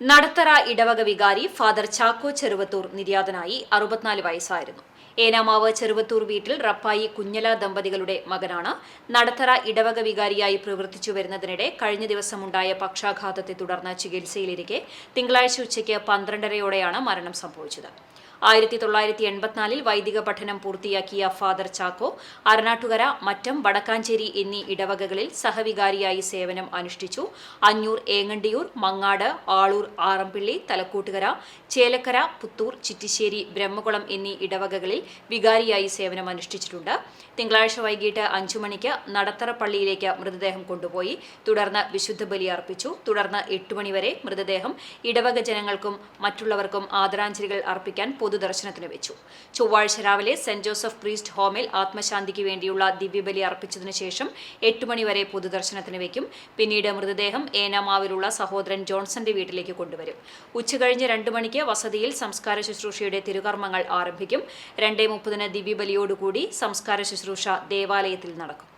നടത്തറ ഇടവക വികാരി ഫാദർ ചാക്കോ ചെറുവത്തൂർ നിര്യാതനായി അറുപത്തിനാല് വയസ്സായിരുന്നു. ഏനാമാവ് ചെറുവത്തൂർ വീട്ടിൽ റപ്പായി കുഞ്ഞല ദമ്പതികളുടെ മകനാണ് നടത്തറ ഇടവക വികാരിയായി പ്രവർത്തിച്ചു വരുന്നതിനിടെ കഴിഞ്ഞ ദിവസമുണ്ടായ പക്ഷാഘാതത്തെ തുടർന്ന് ചികിത്സയിലിരിക്കെ തിങ്കളാഴ്ച ഉച്ചയ്ക്ക് പന്ത്രണ്ടരയോടെയാണ് മരണം സംഭവിച്ചത്. ആയിരത്തി തൊള്ളായിരത്തി എൺപത്തിനാലിൽ വൈദിക പഠനം പൂർത്തിയാക്കിയ ഫാദർ ചാക്കോ അരനാട്ടുകര മറ്റം വടക്കാഞ്ചേരി എന്നീ ഇടവകകളിൽ സഹവികാരിയായി സേവനം അനുഷ്ഠിച്ചു. അഞ്ഞൂർ ഏങ്ങണ്ടിയൂർ മങ്ങാട് ആളൂർ ആറമ്പിള്ളി തലക്കൂട്ടുകര ചേലക്കര പുത്തൂർ ചിറ്റിശ്ശേരി ബ്രഹ്മകുളം എന്നീ ഇടവകകളിൽ വികാരിയായി സേവനം അനുഷ്ഠിച്ചിട്ടുണ്ട്. തിങ്കളാഴ്ച വൈകിട്ട് അഞ്ചു മണിക്ക് നടത്തറ പള്ളിയിലേക്ക് മൃതദേഹം കൊണ്ടുപോയി തുടർന്ന് വിശുദ്ധ ബലി അർപ്പിച്ചു. തുടർന്ന് എട്ട് മണിവരെ മൃതദേഹം ഇടവക ജനങ്ങൾക്കും മറ്റുള്ളവർക്കും ആദരാഞ്ജലികൾ അർപ്പിക്കാൻ പൊതുദർശനത്തിന് വെച്ചു. ചൊവ്വാഴ്ച രാവിലെ സെന്റ് ജോസഫ് പ്രീസ്റ്റ് ഹോമിൽ ആത്മശാന്തിക്ക് വേണ്ടിയുള്ള ദിവ്യബലി അർപ്പിച്ചതിനു ശേഷം എട്ട് മണിവരെ പൊതുദർശനത്തിന് വെക്കും. പിന്നീട് മൃതദേഹം ഏനാമാവിലുള്ള സഹോദരൻ ജോൺസന്റെ വീട്ടിലേക്ക് കൊണ്ടുവരും. ഉച്ചകഴിഞ്ഞ് രണ്ടു മണിക്ക് വസതിയിൽ സംസ്കാര ശുശ്രൂഷയുടെ തിരുകർമ്മങ്ങൾ ആരംഭിക്കും. രണ്ടേ മുപ്പതിന് ദിവ്യബലിയോടുകൂടി സംസ്കാര ശുശ്രൂഷ ദേവാലയത്തിൽ നടക്കും.